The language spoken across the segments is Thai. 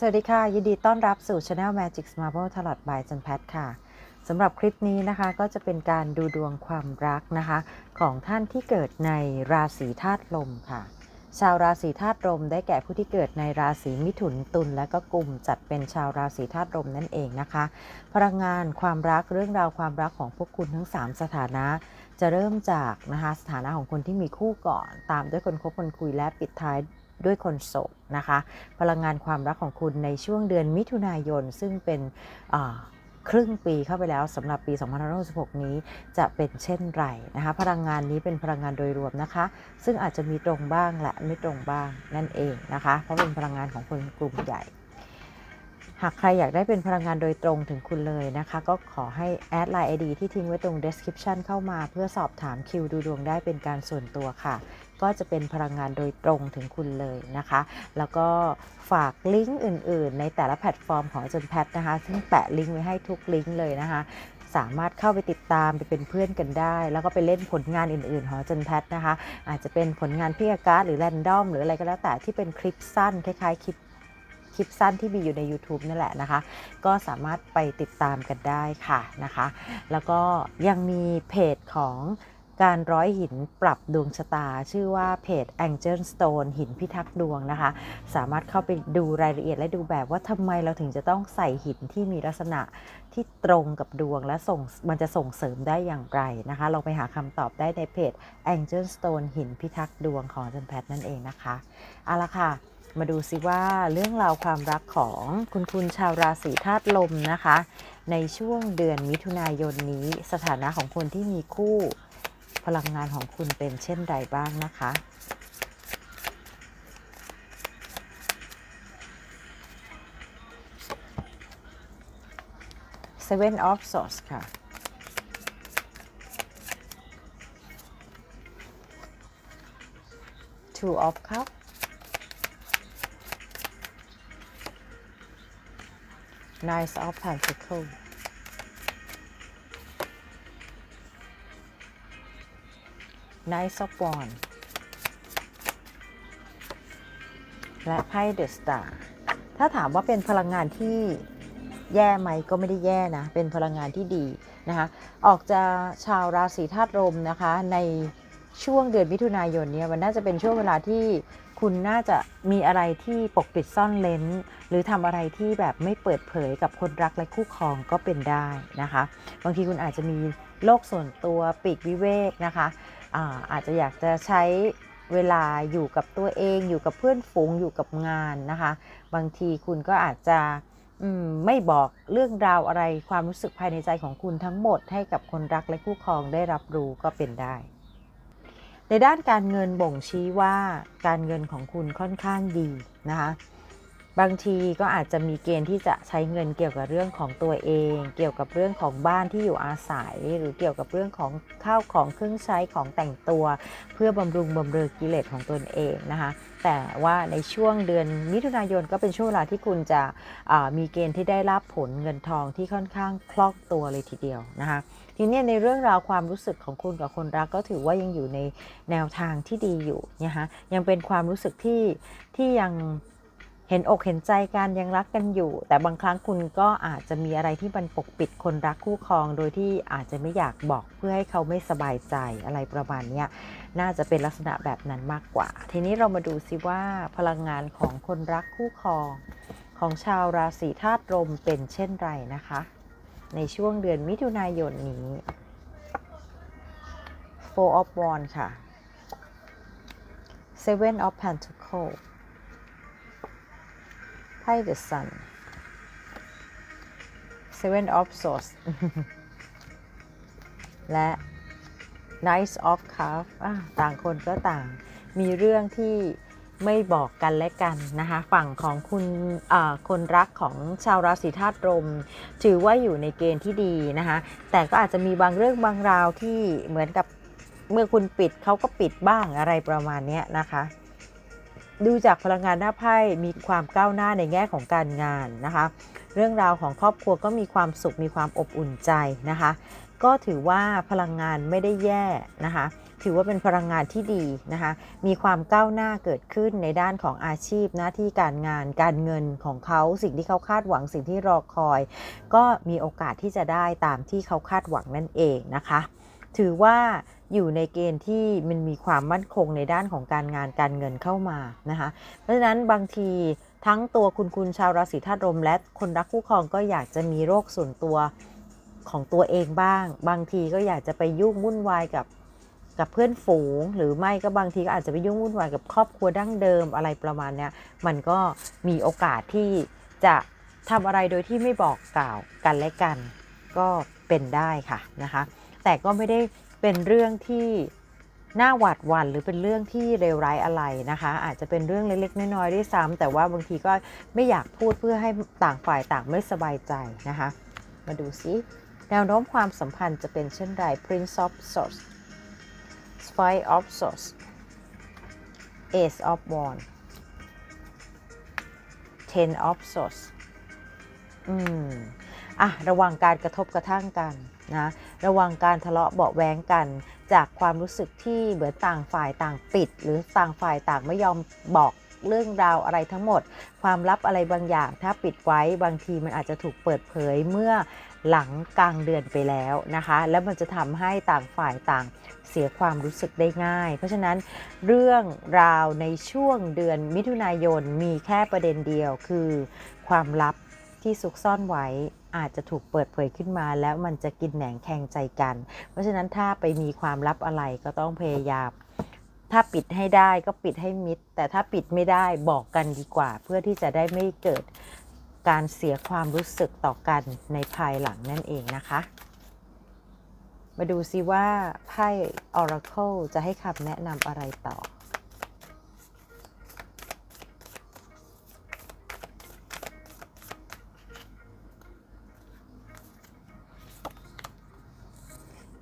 สวัสดีค่ะ ยินดีต้อนรับสู่ Channel Magic Marble ตลอดบายจันแพทค่ะสำหรับคลิปนี้นะคะก็จะเป็นการดูดวงความรักนะคะ ของท่านที่เกิดในราศีธาตุลมค่ะ ชาวราศีธาตุลมได้แก่ผู้ที่เกิดในราศีมิถุนตุลและก็กลุ่มจัดเป็นชาวราศีธาตุลมนั่นเองนะคะ พลังงานความรักเรื่องราวความรักของพวกคุณทั้ง 3 สถานะจะเริ่มจากนะคะสถานะของคนที่มีคู่ก่อน ตามด้วยคนคบคนคุยและปิดท้าย ด้วยคนโสดนะคะ พลังงานความรักของคุณในช่วงเดือนมิถุนายน ซึ่งเป็นครึ่งปีเข้าไปแล้วสำหรับปี 2566 นี้จะเป็นเช่นไรนะคะ พลังงานนี้เป็นพลังงานโดยรวมนะคะ ซึ่งอาจจะมีตรงบ้างและไม่ตรงบ้างนั่นเองนะคะ เพราะเป็นพลังงานของคนกลุ่มใหญ่ หากใครอยากได้เป็นพลังงานโดยตรงถึงคุณเลยนะคะ ก็ขอให้แอดไลน์ ID ที่ทิ้งไว้ตรง description เข้ามา เพื่อสอบถามคิวดูดวงได้เป็นการส่วนตัวค่ะ ก็จะเป็นพลังงานโดยตรงถึงคุณเลยนะคะ แล้วก็ฝากลิงก์อื่น ๆ ในแต่ละแพลตฟอร์มของจารย์แพทนะคะ ซึ่งแปะลิงก์ไว้ให้ทุกลิงก์เลยนะคะสามารถเข้าไปติดตามไปเป็นเพื่อนกันได้ แล้วก็ไปเล่นผลงานอื่นๆของจารย์แพทนะคะ อาจจะเป็นผลงานพี่อการ์ดหรือแรนดอมหรืออะไรก็แล้วแต่ที่เป็นคลิปสั้น คล้ายๆคลิปคลิปสั้นที่มีอยู่ใน YouTube นั่นแหละนะคะ ก็สามารถไปติดตามกันได้ค่ะนะคะ แล้วก็ยังมีเพจของ การร้อยหินปรับดวงชะตา ชื่อว่าเพจ Angel Stone หินพิทักษ์ดวงนะคะ สามารถเข้าไปดูรายละเอียดและดูแบบว่าทำไมเราถึงจะต้องใส่หินที่มีลักษณะที่ตรงกับดวงและส่งมันจะส่งเสริมได้อย่างไรนะคะ ลองไปหาคำตอบได้ในเพจ Angel Stone หินพิทักษ์ดวงของจันแพทนั่นเองนะคะเอาละค่ะมาดูซิว่าเรื่องราวความรักของคุณคุณชาวราศีธาตุลมนะคะ ในช่วงเดือนมิถุนายนนี้สถานะของคนที่มีคู่ พลังงานของคุณเป็นเช่นใดบ้างนะคะ Seven of Swords ค่ะ Two of Cups Nine of Pentacles Nine of Wands และไพ่ The Star ถ้าถามว่าเป็นพลังงานที่แย่ไหมก็ไม่ได้แย่นะ เป็นพลังงานที่ดีนะคะ ออกจะชาวราศีธาตุลมนะคะ ในช่วงเดือนมิถุนายนเนี่ยมันน่าจะเป็นช่วงเวลาที่คุณน่าจะมีอะไรที่ปกปิดซ่อนเลนหรือทำอะไรที่แบบไม่เปิดเผยกับคนรักและคู่ครองก็เป็นได้นะคะ บางทีคุณอาจจะมีโลกส่วนตัวปีกวิเวกนะคะ อาอาจจะอยากจะใช้เวลาอยู่กับตัวเองอยู่กับเพื่อนฝูงอยู่กับงานนะคะ บางทีคุณก็อาจจะมไม่บอกเรื่องราวอะไรความรู้สึกภายในใจของคุณทั้งหมดให้กับคนรักและคู่ครองได้รับรู้ก็เป็นได้ ในด้านการเงินบ่งชี้ว่าการเงินของคุณค่อนข้างดีนะคะ บางทีก็อาจจะมีเกณฑ์ที่จะใช้เงินเกี่ยวกับเรื่องของตัวเอง เกี่ยวกับเรื่องของบ้านที่อยู่อาศัย หรือเกี่ยวกับเรื่องของข้าวของเครื่องใช้ของแต่งตัว เพื่อบำรุงบำเรอกิเลสของตนเองนะคะแต่ว่าในช่วงเดือนมิถุนายนก็เป็นช่วงเวลาที่คุณจะมีเกณฑ์ที่ได้รับผลเงินทองที่ค่อนข้างคล่องตัวเลยทีเดียวนะคะทีนี้ในเรื่องราวความรู้สึกของคุณกับคนรักก็ถือว่ายังอยู่ในแนวทางที่ดีอยู่นะคะยังเป็นความรู้สึกที่ที่ยัง เห็นอกเห็นใจกันยังรักกันอยู่ แต่บางครั้งคุณก็อาจจะมีอะไรที่มันปกปิดคนรักคู่ครอง โดยที่อาจจะไม่อยากบอกเพื่อให้เขาไม่สบายใจอะไรประมาณนี้น่าจะเป็นลักษณะแบบนั้นมากกว่า ทีนี้เรามาดูซิว่าพลังงานของคนรักคู่ครอง ของชาวราศีธาตุลมเป็นเช่นไรนะคะ ในช่วงเดือนมิถุนายนนี้ Four of Wands ค่ะ Seven of Pentacles ไพ่ The Sun Seven of Swords และ Knight of Cups ต่างคนก็ต่าง มีเรื่องที่ไม่บอกกันและกันนะคะ ฝั่งของคุณคนรักของชาวราศีธาตุลมถือว่าอยู่ในเกณฑ์ที่ดีนะคะ แต่ก็อาจจะมีบางเรื่องบางราวที่เหมือนกับเมื่อคุณปิดเขาก็ปิดบ้างอะไรประมาณนี้นะคะ ดูจากพลังงานหน้าไพ่มีความก้าวหน้าในแง่ของการงานนะคะ เรื่องราวของครอบครัวก็มีความสุขมีความอบอุ่นใจนะคะ ก็ถือว่าพลังงานไม่ได้แย่นะคะ ถือว่าเป็นพลังงานที่ดีนะคะ มีความก้าวหน้าเกิดขึ้นในด้านของอาชีพหน้าที่การงานการเงินของเขาสิ่งที่เขาคาดหวังสิ่งที่รอคอย ก็มีโอกาสที่จะได้ตามที่เขาคาดหวังนั่นเองนะคะ ถือว่าอยู่ในเกณฑ์ที่มันมีความมั่นคงในด้านของการงานการเงินเข้ามานะคะ เพราะฉะนั้นบางทีทั้งตัวคุณคุณชาวราศีธาตุลมและคนรักคู่ครองก็อยากจะมีโรคส่วนตัวของตัวเองบ้าง บางทีก็อยากจะไปยุ่งวุ่นวายกับกับเพื่อนฝูง หรือไม่ก็บางทีก็อาจจะไปยุ่งวุ่นวายกับครอบครัวดั้งเดิมอะไรประมาณเนี้ยมันก็มีโอกาสที่จะทำอะไรโดยที่ไม่บอกกล่าวกันและกัน ก็เป็นได้ค่ะนะคะ แต่ก็ไม่ได้เป็นเรื่องที่น่าหวาดหวั่นหรือเป็นเรื่องที่เลวร้ายอะไรนะคะ อาจจะเป็นเรื่องเล็กๆน้อยๆด้วยซ้ำแต่ว่าบางทีก็ไม่อยากพูดเพื่อให้ต่างฝ่ายต่างไม่สบายใจนะคะ มาดูซิแนวโน้มความสัมพันธ์จะเป็นเช่นไร Prince of Swords Five of Swords Ace of Wands Ten of Swords อืม อะ ระวังการกระทบกระทั่งกัน นะระวังการทะเลาะเบาแว้งกัน จากความรู้สึกที่เหมือนต่างฝ่ายต่างปิด หรือต่างฝ่ายต่างไม่ยอมบอกเรื่องราวอะไรทั้งหมด ความลับอะไรบางอย่าง ถ้าปิดไว้บางทีมันอาจจะถูกเปิดเผยเมื่อหลังกลางเดือนไปแล้วนะคะ แล้วมันจะทำให้ต่างฝ่ายต่างเสียความรู้สึกได้ง่าย เพราะฉะนั้นเรื่องราวในช่วงเดือนมิถุนายนมีแค่ประเด็นเดียวคือความลับ ที่ซุกซ่อนไว้อาจจะถูกเปิดเผยขึ้นมา แล้วมันจะกินแหนงแข่งใจกัน เพราะฉะนั้นถ้าไปมีความลับอะไรก็ต้องพยายาม ถ้าปิดให้ได้ก็ปิดให้มิด แต่ถ้าปิดไม่ได้บอกกันดีกว่า เพื่อที่จะได้ไม่เกิดการเสียความรู้สึกต่อกันในภายหลังนั่นเองนะคะ มาดูซิว่าไพ่ Oracle จะให้คำแนะนำอะไรต่อ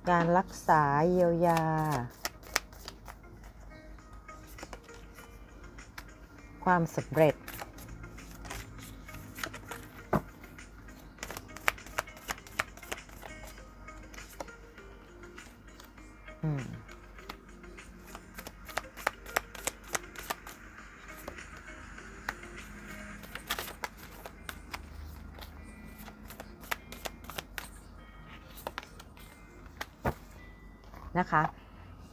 การรักษาเยียวยา ความสำเร็จ อืม นะคะ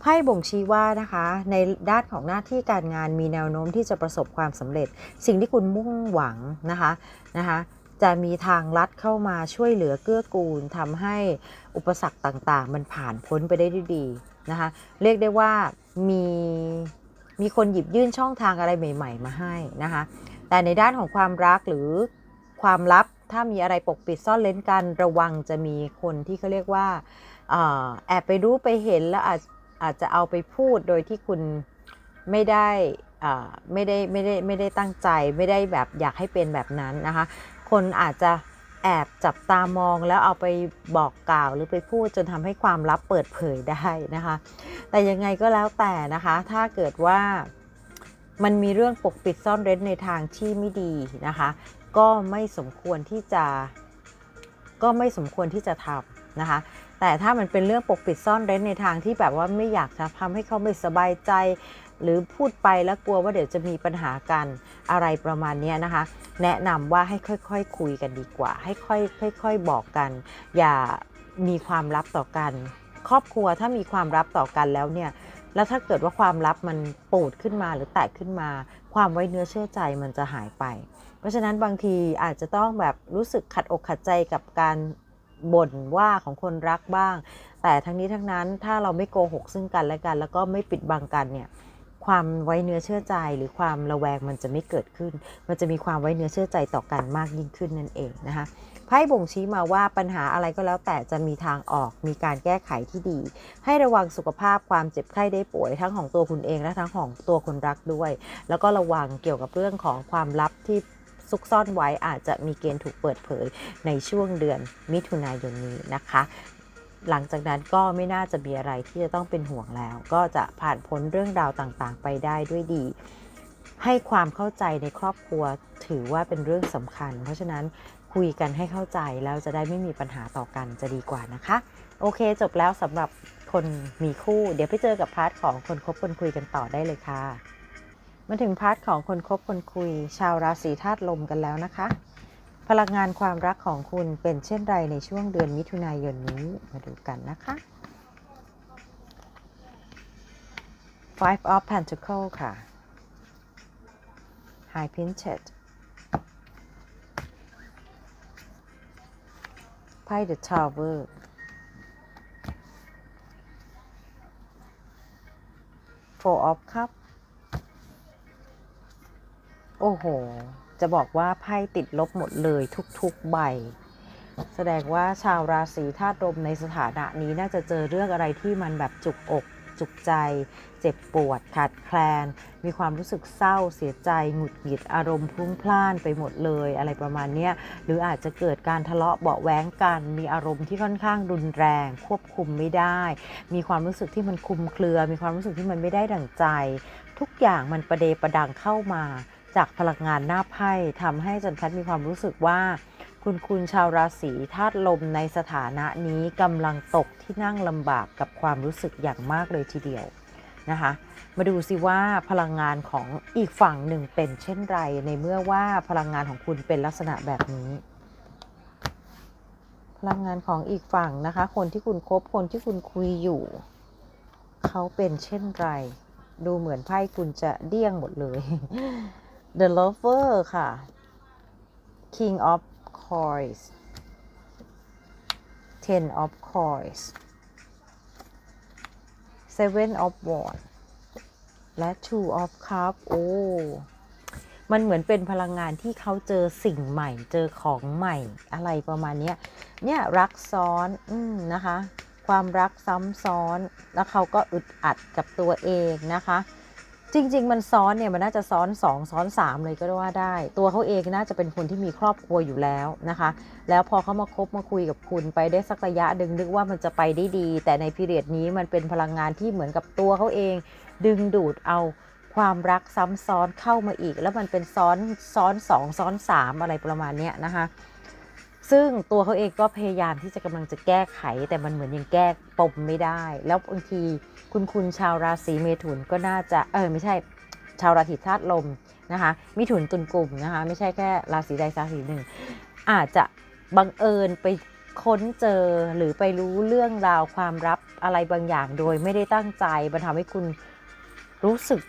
ไพ่บ่งชี้ว่านะคะในด้านของหน้าที่การงานมีแนวโน้มที่จะประสบความสำเร็จ สิ่งที่คุณมุ่งหวังนะคะนะคะจะมีทางลัดเข้ามาช่วยเหลือเกื้อกูลทำให้อุปสรรคต่างๆ มันผ่านพ้นไปได้ด้วยดีนะคะเรียกได้ว่ามีมีคนหยิบยื่นช่องทางอะไรใหม่ ๆ มาให้นะคะแต่ในด้านของความรักหรือความลับถ้ามีอะไรปกปิดซ่อนเล้นกันระวังจะมีคนที่เขาเรียกว่า แอบไปรู้ไปเห็นแล้วอาจอาจจะเอาไปพูดโดยที่คุณไม่ได้ไม่ได้ไม่ได้ไม่ได้ตั้งใจไม่ได้แบบอยากให้เป็นแบบนั้นนะคะ คนอาจจะแอบจับตามองแล้วเอาไปบอกกล่าวหรือไปพูดจนทำให้ความลับเปิดเผยได้นะคะ แต่ยังไงก็แล้วแต่นะคะ ถ้าเกิดว่ามันมีเรื่องปกปิดซ่อนเร้นในทางที่ไม่ดีนะคะ ก็ไม่สมควรที่จะ ก็ไม่สมควรที่จะทำนะคะ แต่ถ้ามันเป็นเรื่องปกปิดซ่อนเร้นในทางที่แบบว่าไม่อยากจะทำให้เขาไม่สบายใจ หรือพูดไปแล้วกลัวว่าเดี๋ยวจะมีปัญหากันอะไรประมาณนี้นะคะ แนะนำว่าให้ค่อยๆคคุยกันดีกว่า ให้ค่อยๆค่อยๆบอกกัน อย่ามีความลับต่อกัน ครอบครัวถ้ามีความลับต่อกันแล้วเนี่ยแล้วถ้าเกิดว่าความลับมันปูดขึ้นมาหรือแตกขึ้นมา ความไว้เนื้อเชื่อใจมันจะหายไป เพราะฉะนั้นบางทีอาจจะต้องแบบรู้สึกขัดอกขัดใจกับการ บ่นว่าของคนรักบ้าง แต่ทั้งนี้ทั้งนั้นถ้าเราไม่โกหกซึ่งกันและกัน แล้วก็ไม่ปิดบังกันเนี่ยความไว้เนื้อเชื่อใจหรือความระแวงมันจะไม่เกิดขึ้น มันจะมีความไว้เนื้อเชื่อใจต่อกันมากยิ่งขึ้นนั่นเองนะคะไพ่บ่งชี้มาว่าปัญหาอะไรก็แล้วแต่จะมีทางออกมีการแก้ไขที่ดี ให้ระวังสุขภาพความเจ็บไข้ได้ป่วยทั้งของตัวคุณเองและทั้งของตัวคนรักด้วย แล้วก็ระวังเกี่ยวกับเรื่องของความลับที่ ซุกซ่อนไว้อาจจะมีเกณฑ์ถูกเปิดเผยในช่วงเดือนมิถุนายนนี้นะคะ หลังจากนั้นก็ไม่น่าจะมีอะไรที่จะต้องเป็นห่วงแล้ว ก็จะผ่านพ้นเรื่องราวต่างๆ ไปได้ด้วยดี ให้ความเข้าใจในครอบครัวถือว่าเป็นเรื่องสำคัญ เพราะฉะนั้นคุยกันให้เข้าใจแล้วจะได้ไม่มีปัญหาต่อกันจะดีกว่านะคะ โอโอเคจบแล้วสำหรับคนมีคู่ เดี๋ยวไปเจอกับพาร์ทของคนคบคนคุยกันต่อได้เลยค่ะ มาถึงพาร์ทของคนคบคนคุย ชาวราศีธาตุลมกันแล้วนะคะ พลังงานความรักของคุณเป็นเช่นไรในช่วงเดือนมิถุนายนนี้มาดูกันนะคะ Five of Pentacles ค่ะ High Princess ไพ่ The Tower Four of Cups โอ้โห จะบอกว่าไพ่ติดลบหมดเลยทุกๆใบ แสดงว่าชาวราศีธาตุลมในสถานะนี้น่าจะเจอเรื่องอะไรที่มันแบบจุกอกจุกใจ เจ็บปวด ขาดแคลน มีความรู้สึกเศร้า เสียใจ หงุดหงิด อารมณ์พลุ่งพล่านไปหมดเลยอะไรประมาณนี้หรืออาจจะเกิดการทะเลาะเบาะแว้งกัน มีอารมณ์ที่ค่อนข้างรุนแรง ควบคุมไม่ได้ มีความรู้สึกที่มันคุมเครือ มีความรู้สึกที่มันไม่ได้ดั่งใจ ทุกอย่างมันประเดประดังเข้ามา จากพลังงานหน้าไพ่ทำให้จันแพทมีความรู้สึกว่า คุณคุณชาวราศีธาตุลมในสถานะนี้กำลังตกที่นั่งลำบากกับความรู้สึกอย่างมากเลยทีเดียวนะคะมาดูสิว่าพลังงานของอีกฝั่งหนึ่งเป็นเช่นไร ในเมื่อว่าพลังงานของคุณเป็นลักษณะแบบนี้ พลังงานของอีกฝั่งนะคะ คนที่คุณคบคนที่คุณคุยอยู่ เขาเป็นเช่นไร ดูเหมือนไพ่คุณจะเดี้ยงหมดเลย The Lover ค่ะ King of Coins Ten of Coins Seven of Wands และ Two of Cups โอ้ มันเหมือนเป็นพลังงานที่เขาเจอสิ่งใหม่ เจอของใหม่อะไรประมาณนี้เนี่ยรักซ้อนอนะคะ ความรักซ้ำซ้อน แล้วเขาก็อึดอัดกับตัวเองนะคะ จริง ๆ มันซ้อนเนี่ยมันน่าจะซ้อนสองซ้อนสามเลยก็ว่าได้ ตัวเขาเองน่าจะเป็นคนที่มีครอบครัวอยู่แล้วนะคะ แล้วพอเขามาคบมาคุยกับคุณไปได้สักระยะดึงนึกว่ามันจะไปได้ดี แต่ในพีเรียดนี้มันเป็นพลังงานที่เหมือนกับตัวเขาเอง ดึงดูดเอาความรักซ้ำซ้อนเข้ามาอีก แล้วมันเป็นซ้อนซ้อนสองซ้อนสามอะไรประมาณเนี้ยนะคะ ซึ่งตัวเขาเองก็พยายามที่จะกำลังจะแก้ไข แต่มันเหมือนยังแก้ปมไม่ได้ แล้วบางทีคุณคุณชาวราศีเมถุนก็น่าจะเออไม่ใช่ชาวราศีธาตุลมนะคะมิถุนตุลกลุ่มนะคะไม่ใช่แค่ราศีใดราศีหนึ่ง อาจจะบังเอิญไปค้นเจอหรือไปรู้เรื่องราวความลับอะไรบางอย่างโดยไม่ได้ตั้งใจมันทำให้คุณรู้สึก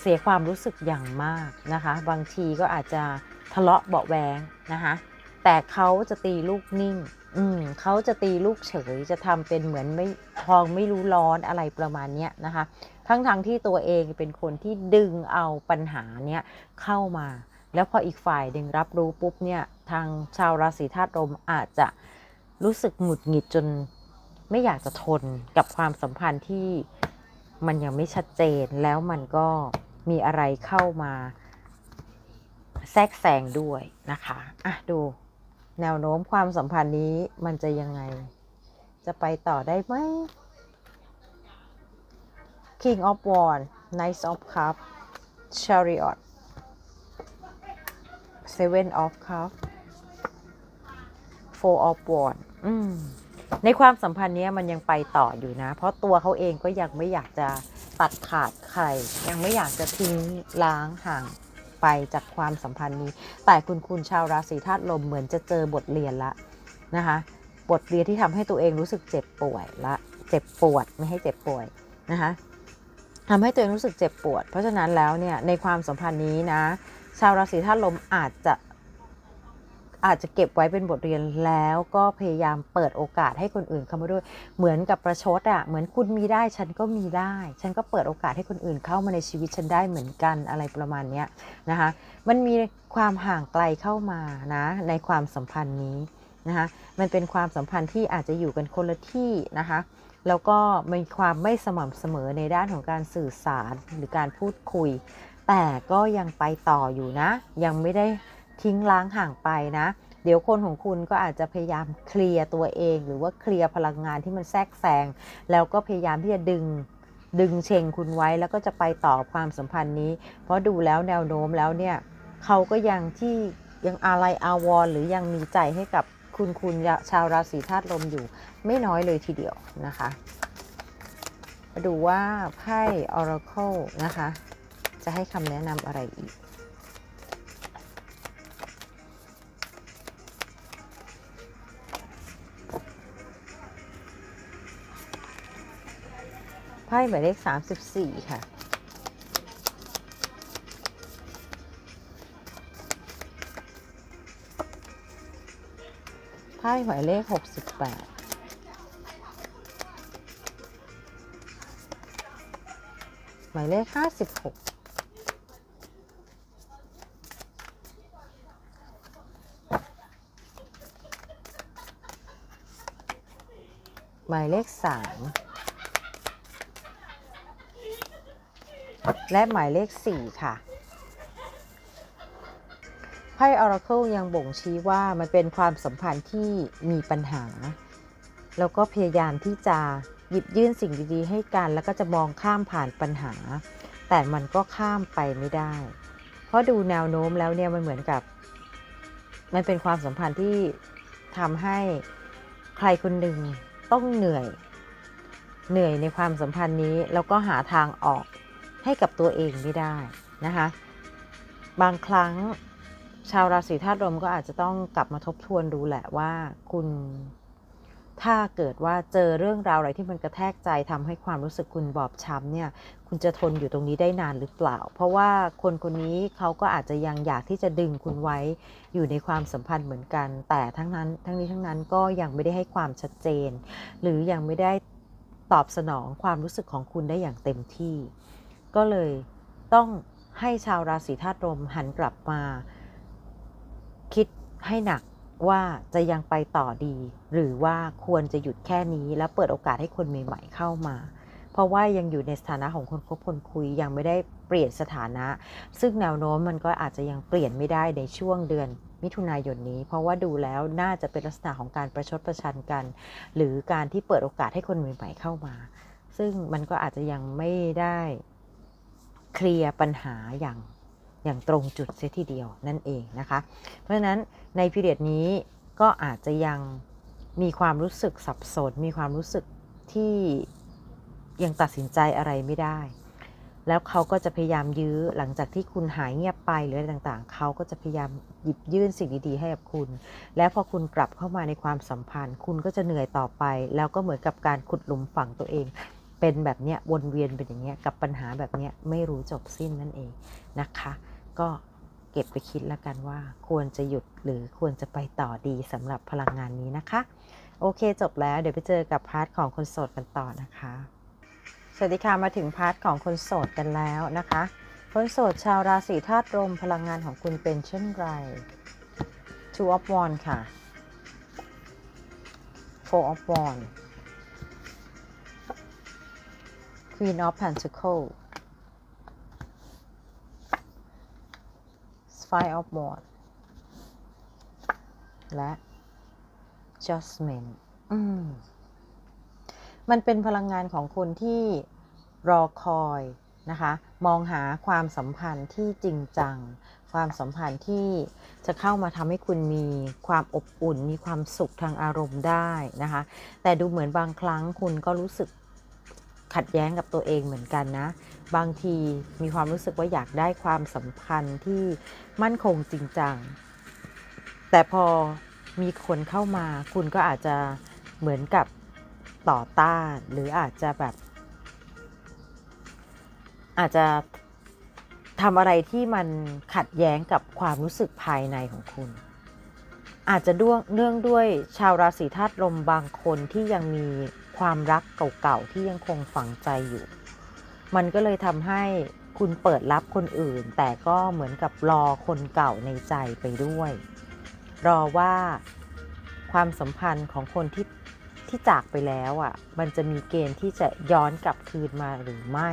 เสียความรู้สึกอย่างมากนะคะ บางทีก็อาจจะทะเลาะเบาแวงนะคะ แต่เขาจะตีลูกนิ่ง อืมเขาจะตีลูกเฉย จะทำเป็นเหมือนไม่ทองไม่รู้ร้อนอะไรประมาณเนี้ยนะคะ ทั้งทงๆที่ตัวเองเป็นคนที่ดึงเอาปัญหาเนี้ยเข้ามา แล้วพออีกฝ่ายหนึ่งรับรู้ปุ๊บเนี่ยทางชาวราศีธาตุลมอาจจะรู้สึกหงุดหงิดจนไม่อยากจะทนกับความสัมพันธ์ที่มันยังไม่ชัดเจนแล้วมันก็มีอะไรเข้ามาแทรกแซงด้วยนะคะ อะ ดู แนวโน้มความสัมพันธ์นี้มันจะยังไง จะไปต่อได้ไหม King of Wands Knight of Cups Chariot Seven of Cups Four of Wands อืมในความสัมพันธ์เนี้ยมันยังไปต่ออยู่นะ เพราะตัวเขาเองก็ยังไม่อยากจะตัดขาดใคร ยังไม่อยากจะทิ้งล้างห่าง ไปจากความสัมพันธ์นี้ แต่คุณคุณชาวราศีธาตุลมเหมือนจะเจอบทเรียนละนะคะ บทเรียนที่ทำให้ตัวเองรู้สึกเจ็บป่วยละ เจ็บปวดไม่ให้เจ็บป่วยนะคะทำให้ตัวเองรู้สึกเจ็บปวด เพราะฉะนั้นแล้วเนี่ยในความสัมพันธ์นี้นะ ชาวราศีธาตุลมอาจจะ อาจจะเก็บไว้เป็นบทเรียนแล้วก็พยายามเปิดโอกาสให้คนอื่นเข้ามาด้วย เหมือนกับประชดอะ่ะเหมือนคุณมีได้ฉันก็มีได้ ฉันก็เปิดโอกาสให้คนอื่นเข้ามาในชีวิตฉันได้เหมือนกันอะไรประมาณเนี้ยนะคะมันมีความห่างไกลเข้ามานะในความสัมพันธ์นี้นะคะมันเป็นความสัมพันธ์ที่อาจจะอยู่กันคนละที่นะคะแล้วก็มีความไม่สม่ำเสมอในด้านของการสื่อสารหรือการพูดคุย แต่ก็ยังไปต่ออยู่นะ ยังไม่ได้ ทิ้งล้างห่างไปนะ เดี๋ยวคนของคุณก็อาจจะพยายามเคลียร์ตัวเอง หรือว่าเคลียร์พลังงานที่มันแทรกแซงแล้วก็พยายามที่จะดึงดึงเชงคุณไว้แล้วก็จะไปต่อความสัมพันธ์นี้ เพราะดูแล้วแนวโน้มแล้วเนี่ยเขาก็ยังที่ยังอะไรอาวรหรือยังมีใจให้กับคุณคุณชาวราศีธาตุลมอยู่ไม่น้อยเลยทีเดียวนะคะมาดูว่าไพ่ Oracle นะคะ จะให้คำแนะนำอะไรอีก พ่หมายเลข34ค่ะ ไพ่หมายเลข68หมายเลข56หมายเลข3 และหมายเลข 4 ค่ะไพ่ Oracle ยังบ่งชี้ว่ามันเป็นความสัมพันธ์ที่มีปัญหา แล้วก็พยายามที่จะหยิบยื่นสิ่งดีๆ ให้กัน แล้วก็จะมองข้ามผ่านปัญหา แต่มันก็ข้ามไปไม่ได้ เพราะดูแนวโน้มแล้วเนี่ยมันเหมือนกับ มันเป็นความสัมพันธ์ที่ทำให้ใครคนหนึ่งต้องเหนื่อย เหนื่อยในความสัมพันธ์นี้แล้วก็หาทางออก ให้กับตัวเองไม่ได้นะคะ บางครั้งชาวราศีธาตุลมก็อาจจะต้องกลับมาทบทวนดูแหละว่าคุณถ้าเกิดว่าเจอเรื่องราวอะไรที่มันกระแทกใจทำให้ความรู้สึกคุณบอบช้ำเนี่ย คุณจะทนอยู่ตรงนี้ได้นานหรือเปล่า เพราะว่าคนคนนี้เขาก็อาจจะยังอยากที่จะดึงคุณไว้อยู่ในความสัมพันธ์เหมือนกัน แต่ทั้งนั้น ทั้งนี้ทั้งนั้นก็ยังไม่ได้ให้ความชัดเจน หรือยังไม่ได้ตอบสนองความรู้สึกของคุณได้อย่างเต็มที่ ก็เลยต้องให้ชาวราศีธาตุลมหันกลับมา คิดให้หนักว่าจะยังไปต่อดี หรือว่าควรจะหยุดแค่นี้ แล้วเปิดโอกาสให้คนใหม่ๆเข้ามา เพราะว่ายังอยู่ในสถานะของคนคบคนคุยยังไม่ได้เปลี่ยนสถานะ ซึ่งแนวโน้มมันก็อาจจะยังเปลี่ยนไม่ได้ในช่วงเดือนมิถุนายนนี้ เพราะว่าดูแล้วน่าจะเป็นลักษณะของการประชดประชันกัน หรือการที่เปิดโอกาสให้คนใหม่ ๆ เข้ามา ซึ่งมันก็อาจจะยังไม่ได้ เคลียร์ปัญหาอย่างอย่างตรงจุดเสียทีเดียวนั่นเองนะคะ เพราะฉะนั้นในพีเรียดนี้ก็อาจจะยังมีความรู้สึกสับสน มีความรู้สึกที่ยังตัดสินใจอะไรไม่ได้ แล้วเขาก็จะพยายามยื้อหลังจากที่คุณหายเงียบไปหรืออะไรต่างๆ เขาก็จะพยายามหยิบยื่นสิ่งดีๆให้กับคุณ แล้วพอคุณกลับเข้ามาในความสัมพันธ์ คุณก็จะเหนื่อยต่อไป แล้วก็เหมือนกับการขุดหลุมฝังตัวเอง เป็นแบบเนี้ยวนเวียนเป็นอย่างเงี้ยกับปัญหาแบบเนี้ยไม่รู้จบสิ้นนั่นเองนะคะ ก็เก็บไปคิดแล้วกันว่า ควรจะหยุดหรือควรจะไปต่อดีสำหรับพลังงานนี้นะคะ โอเคจบแล้วเดี๋ยวไปเจอกับพาร์ทของคนโสดกันต่อนะคะ สวัสดีค่ะมาถึงพาร์ทของคนโสดกันแล้วนะคะ คนโสดชาวราศีธาตุลมพลังงานของคุณเป็นเช่นไร Two of Wands ค่ะ Four of Wands Queen of Pentacles Five of Wands และ Judgment อืมมันเป็นพลังงานของคนที่รอคอยนะคะ มองหาความสัมพันธ์ที่จริงจัง ความสัมพันธ์ที่จะเข้ามาทำให้คุณมีความอบอุ่น มีความสุขทางอารมณ์ได้นะคะ แต่ดูเหมือนบางครั้งคุณก็รู้สึก ขัดแย้งกับตัวเองเหมือนกันนะ บางทีมีความรู้สึกว่าอยากได้ความสัมพันธ์ที่มั่นคงจริงจัง แต่พอมีคนเข้ามาคุณก็อาจจะเหมือนกับต่อต้านหรืออาจจะแบบ อาจจะทำอะไรที่มันขัดแย้งกับความรู้สึกภายในของคุณ อาจจะด้วงเนื่องด้วยชาวราศีธาตุลมบางคนที่ยังมี ความรักเก่าๆที่ยังคงฝังใจอยู่ มันก็เลยทำให้คุณเปิดรับคนอื่น แต่ก็เหมือนกับรอคนเก่าในใจไปด้วย รอว่าความสัมพันธ์ของคนที่ที่จากไปแล้วอะ่ะ มันจะมีเกณฑ์ที่จะย้อนกลับคืนมาหรือไม่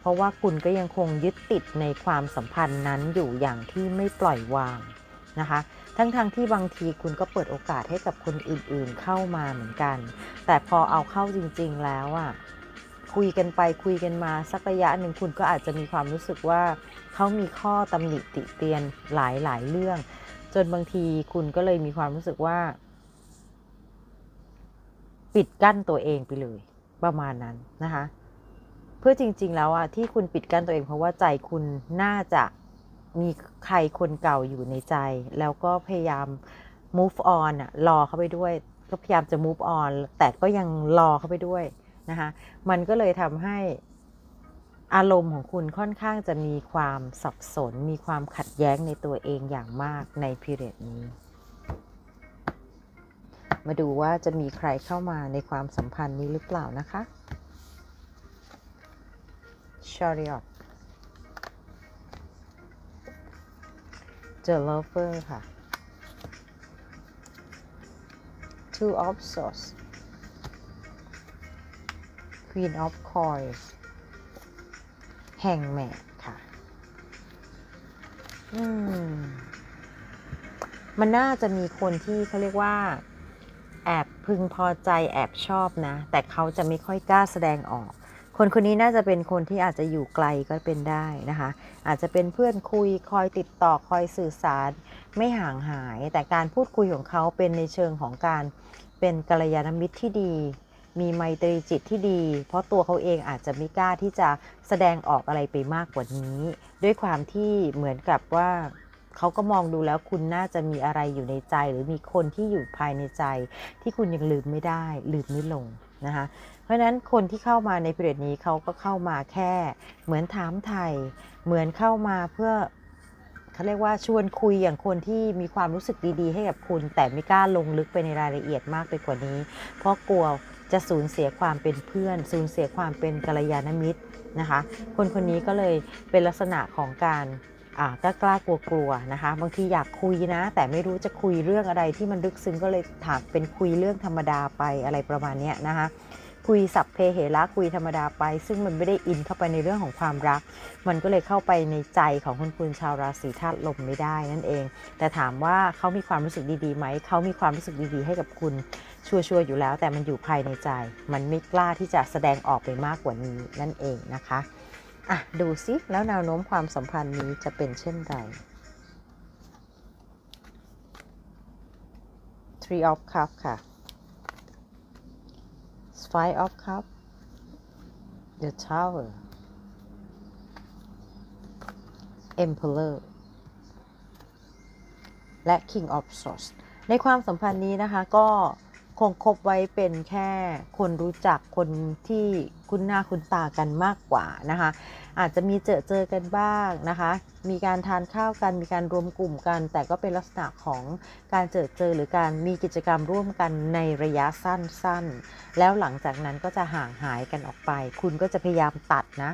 เพราะว่าคุณก็ยังคงยึดติดในความสัมพันธ์นั้นอยู่อย่างที่ไม่ปล่อยวางนะคะ ทั้งๆทที่บางทีคุณก็เปิดโอกาสให้กับคนอื่นๆเข้ามาเหมือนกัน แต่พอเอาเข้าจริง ๆ แล้วอะ่ะคุยกันไปคุยกันมาสักระยะหนึ่งคุณก็อาจจะมีความรู้สึกว่าเขามีข้อตำหนิติเตียนหลายๆเรื่อง จนบางทีคุณก็เลยมีความรู้สึกว่า ปิดกั้นตัวเองไปเลย ประมาณนั้นนะคะ เพื่อจริง ๆ แล้วอะที่คุณปิดกั้นตัวเองเพราะว่าใจคุณน่าจะ มีใครคนเก่าอยู่ในใจ แล้วก็พยายาม move on อะรอเข้าไปด้วย ก็พยายามจะ move on แต่ก็ยังรอเข้าไปด้วยนะคะมันก็เลยทำให้อารมณ์ของคุณค่อนข้างจะมีความสับสน มีความขัดแย้งในตัวเองอย่างมากใน period นี้ มาดูว่าจะมีใครเข้ามาในความสัมพันธ์นี้หรือเปล่านะคะ Chariot The Lover ค่ะ Two of Swords Queen of Coins แห่งแม่ค่ะ อืม มันน่าจะมีคนที่เขาเรียกว่า แอบพึงพอใจแอบชอบนะ แต่เขาจะไม่ค่อยกล้าแสดงออก คนคนนี้น่าจะเป็นคนที่อาจจะอยู่ไกลก็เป็นได้นะคะ อาจจะเป็นเพื่อนคุยคอยติดต่อคอยสื่อสาร ไม่ห่างหาย แต่การพูดคุยของเขาเป็นในเชิงของการเป็นกัลยาณมิตรที่ดี มีไมตรีจิตที่ดี เพราะตัวเขาเองอาจจะไม่กล้าที่จะแสดงออกอะไรไปมากกว่านี้ ด้วยความที่เหมือนกับว่าเขาก็มองดูแล้วคุณน่าจะมีอะไรอยู่ในใจ หรือมีคนที่อยู่ภายในใจ ที่คุณยังลืมไม่ได้ ลืมไม่ลงนะคะ ราะฉะนั้นคนที่เข้ามาในพิเรดนี้เขาก็เข้ามาแค่ เหมือนถามไทย เหมือนเข้ามาเพื่อเขาเรียกว่าชวนคุยอย่างคนที่มีความรู้สึกดีๆ ให้กับคุณ แต่ไม่กล้าลงลึกไปในรายละเอียดมากไปกว่านี้ เพราะกลัวจะสูญเสียความเป็นเพื่อน สูญเสียความเป็นกัลยาณมิตรนะคะ คนคนนี้ก็เลยเป็นลักษณะของการกล้ากล้ากลัวกลัวๆนะคะ บางทีอยากคุยนะ แต่ไม่รู้จะคุยเรื่องอะไรที่มันลึกซึ้งก็เลยถามเป็นคุยเรื่องธรรมดาไปอะไรประมาณนี้นะคะ คุยสัพเพเหระคุยธรรมดาไป ซึ่งมันไม่ได้อินเข้าไปในเรื่องของความรัก มันก็เลยเข้าไปในใจของคุณคุณชาวราศีธาตุลมไม่ได้นั่นเอง แต่ถามว่าเขามีความรู้สึกดีๆไหมเขามีความรู้สึกดีๆ ให้กับคุณชัวร์ๆอยู่แล้ว แต่มันอยู่ภายในใจ มันไม่กล้าที่จะแสดงออกไปมากกว่านี้นั่นเองนะคะอะดูซิแล้วแนวโน้มความสัมพันธ์นี้จะเป็นเช่นไร Three of Cups ค่ะ Five of Cups The Tower Emperor และ King of Swords ในความสัมพันธ์นี้นะคะก็ คงคบไว้เป็นแค่คนรู้จักคนที่คุ้นหน้าคุ้นตากันมากกว่านะคะ อาจจะมีเจอเจอกันบ้างนะคะ มีการทานข้าวกัน มีการรวมกลุ่มกัน แต่ก็เป็นลักษณะของการเจอเจอหรือการมีกิจกรรมร่วมกันในระยะสั้นๆ แล้วหลังจากนั้นก็จะห่างหายกันออกไป คุณก็จะพยายามตัดนะ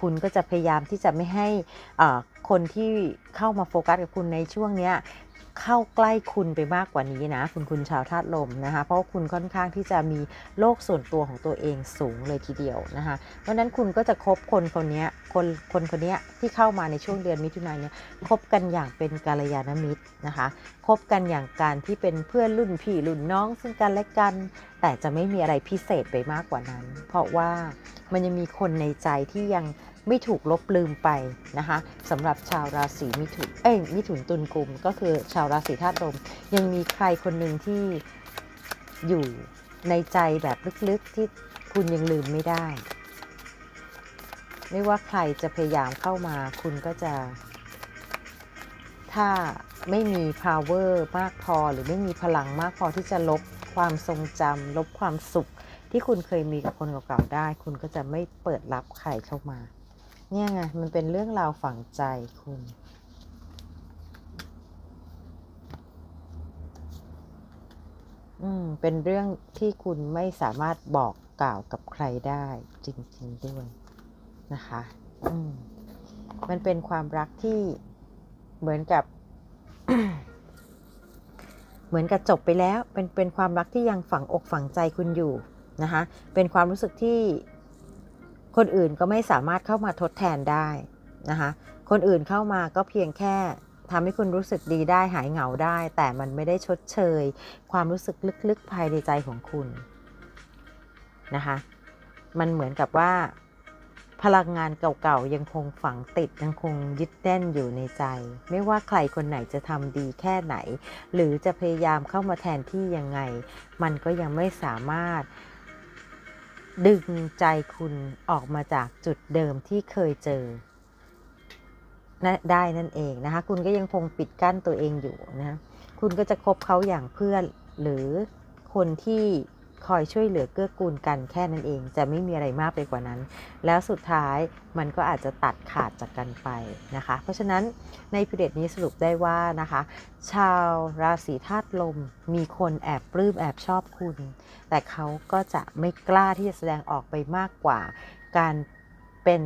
คุณก็จะพยายามที่จะไม่ให้คนที่เข้ามาโฟกัสกับคุณในช่วงเนี้ย เข้าใกล้คุณไปมากกว่านี้นะ คุณคุณชาวธาตุลมนะคะ เพราะคุณค่อนข้างที่จะมีโลกส่วนตัวของตัวเองสูงเลยทีเดียวนะคะเพราะนั้นคุณก็จะคบคนคนนี้คนคนคนนี้ที่เข้ามาในช่วงเดือนมิถุนายนเนี้ยคบกันอย่างเป็นกาลยานมิตรนะคะคบกันอย่างการที่เป็นเพื่อนรุ่นพี่รุ่นน้องซึ่งกันและกัน แต่จะไม่มีอะไรพิเศษไปมากกว่านั้น เพราะว่ามันยังมีคนในใจที่ยัง ไม่ถูกลบลืมไปนะคะสำหรับชาวราศีมิถุนเอ้ยมิถุนตุลกุมก็คือชาวราศีธาตุลมยังมีใครคนหนึ่งที่อยู่ในใจแบบลึกๆที่คุณยังลืมไม่ได้ ไม่ว่าใครจะพยายามเข้ามาคุณก็จะ ถ้าไม่มี power มากพอหรือไม่มีพลังมากพอที่จะลบความทรงจำลบความสุขที่คุณเคยมีกับคนเก่าๆได้ คุณก็จะไม่เปิดรับใครเข้ามา เนี่ยไงมันเป็นเรื่องราวฝังใจคุณ อืม เป็นเรื่องที่คุณไม่สามารถบอกกล่าวกับใครได้จริง ๆ ด้วยนะคะ อืม มันเป็นความรักที่เหมือนกับ เหมือนกับจบไปแล้ว เป็นเป็นความรักที่ยังฝังอกฝังใจคุณอยู่นะคะ เป็นความรู้สึกที่ คนอื่นก็ไม่สามารถเข้ามาทดแทนได้นะคะคนอื่นเข้ามาก็เพียงแค่ทำให้คุณรู้สึกดีได้หายเหงาได้ แต่มันไม่ได้ชดเชย ความรู้สึกลึกๆภายในใจของคุณนะคะมันเหมือนกับว่า พลังงานเก่าๆยังคงฝังติดยังคงยึดแน่นอยู่ในใจ ไม่ว่าใครคนไหนจะทำดีแค่ไหน หรือจะพยายามเข้ามาแทนที่ยังไง มันก็ยังไม่สามารถ ดึงใจคุณออกมาจากจุดเดิมที่เคยเจอได้นั่นเองนะคะ คุณก็ยังคงปิดกั้นตัวเองอยู่นะ คุณก็จะคบเขาอย่างเพื่อนหรือคนที่ คอยช่วยเหลือเกื้อกูลกันแค่นั้นเอง จะไม่มีอะไรมากไปกว่านั้น แล้วสุดท้ายมันก็อาจจะตัดขาดจากกันไปนะคะ เพราะฉะนั้นในพิเรดนี้สรุปได้ว่านะคะ ชาวราศีธาตุลมมีคนแอบปลื้มแอบชอบคุณ แต่เขาก็จะไม่กล้าที่จะแสดงออกไปมากกว่า การเป็น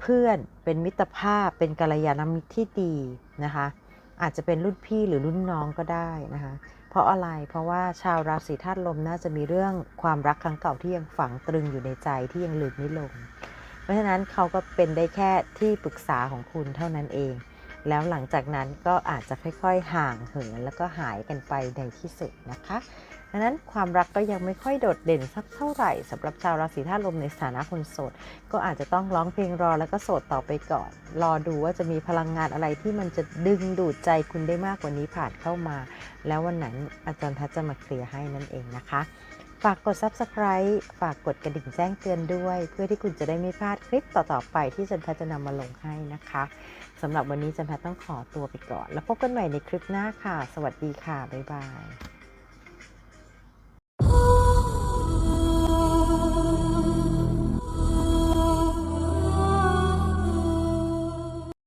เพื่อนเป็นมิตรภาพเป็นกัลยาณมิตรที่ดีนะคะ อาจจะเป็นรุ่นพี่หรือรุ่นน้องก็ได้นะคะ เพราะอะไร เพราะว่าชาวราศีธาตุลมน่าจะมีเรื่องความรักครั้งเก่าที่ยังฝังตรึงอยู่ในใจที่ยังลืมไม่ลง เพราะฉะนั้นเขาก็เป็นได้แค่ที่ปรึกษาของคุณเท่านั้นเอง แล้วหลังจากนั้นก็อาจจะค่อยๆ ห่างเหินแล้วก็หายกันไปในที่สุดนะคะดังนั้นความรักก็ยังไม่ค่อยโดดเด่นสักเท่าไหร่สำหรับชาวราศีธาตุลมในสถานะคนโสด ก็อาจจะต้องร้องเพลงรอแล้วก็โสดต่อไปก่อน รอดูว่าจะมีพลังงานอะไรที่มันจะดึงดูดใจคุณได้มากกว่านี้ผ่านเข้ามา แล้ววันนั้นอาจารย์ทย์จะมาเคลียร์ให้นั่นเองนะคะ ฝากกด subscribe ฝากกดกระดิ่งแจ้งเตือนด้วย เพื่อที่คุณจะได้ไม่พลาดคลิปต่อๆไปที่อาจันแพทย์จะนำมาลงให้นะคะ สำหรับวันนี้จันแพทย์ต้องขอตัวไปก่อน แล้วพบกันใหม่ในคลิปหน้าค่ะ สวัสดีค่ะ บ๊ายบาย